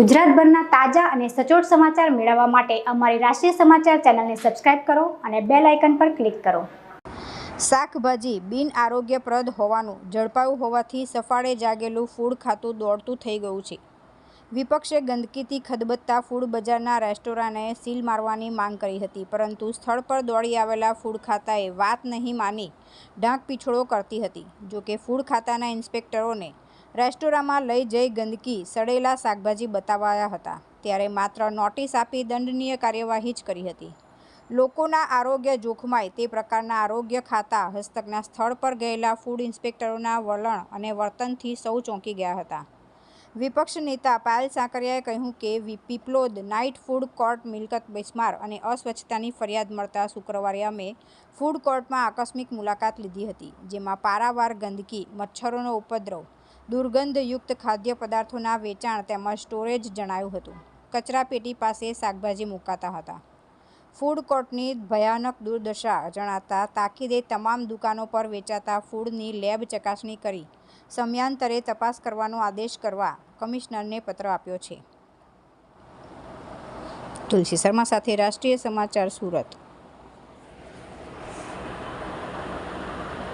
ગુજરાતભરના તાજા અને સચોટ સમાચાર મેળવવા માટે અમારી રાષ્ટ્રીય સમાચાર ચેનલને સબસ્ક્રાઇબ કરો અને બેલ આઇકન પર ક્લિક કરો. શાકભાજી બિન આરોગ્યપ્રદ હોવાનું ઝડપાયું હોવાથી સફાળે જાગેલું ફૂડ ખાતું દોડતું થઈ ગયું છે. વિપક્ષે ગંદકીથી ખદબદતા ફૂડ બજારના રેસ્ટોરાંને સીલ મારવાની માંગ કરી હતી, પરંતુ સ્થળ પર દોડી આવેલા ફૂડ ખાતાએ વાત નહીં માની ઢાંક પીછોડો કરતી હતી. જોકે ફૂડ ખાતાના ઇન્સ્પેક્ટરોને રેસ્ટોરાંમાં લઈ જઈ ગંદકી, સડેલા શાકભાજી બતાવાયા હતા. ત્યારે માત્ર નોટિસ આપી દંડનીય કાર્યવાહી જ કરી હતી. લોકોના આરોગ્ય જોખમાય તે પ્રકારના આરોગ્ય ખાતા હસ્તકના સ્થળ પર ગયેલા ફૂડ ઇન્સ્પેક્ટરોના વલણ અને વર્તનથી સૌ ચોંકી ગયા હતા. વિપક્ષ નેતા પાયલ સાંકરિયાએ કહ્યું કે પીપલોદ નાઇટ ફૂડ કોર્ટ મિલકત બિસ્માર અને અસ્વચ્છતાની ફરિયાદ મળતા શુક્રવારે અમે ફૂડ કોર્ટમાં આકસ્મિક મુલાકાત લીધી હતી, જેમાં પારાવાર ગંદકી, મચ્છરોનો ઉપદ્રવ દુર્ગંધયુક્ત ખાદ્ય પદાર્થોના વેચાણ તેમજ સ્ટોરેજ જણાયું હતું. કચરાપેટી પાસે શાકભાજી મુકાતા હતા. ફૂડ કોર્ટની ભયાનક દુર્દશા જણાતા તાકીદે તમામ દુકાનો પર વેચાતા ફૂડની લેબ ચકાસણી કરી સમયાંતરે તપાસ કરવાનો આદેશ કરવા કમિશનરને પત્ર આપ્યો છે. તુલસી શર્મા સાથે રાષ્ટ્રીય સમાચાર સુરત.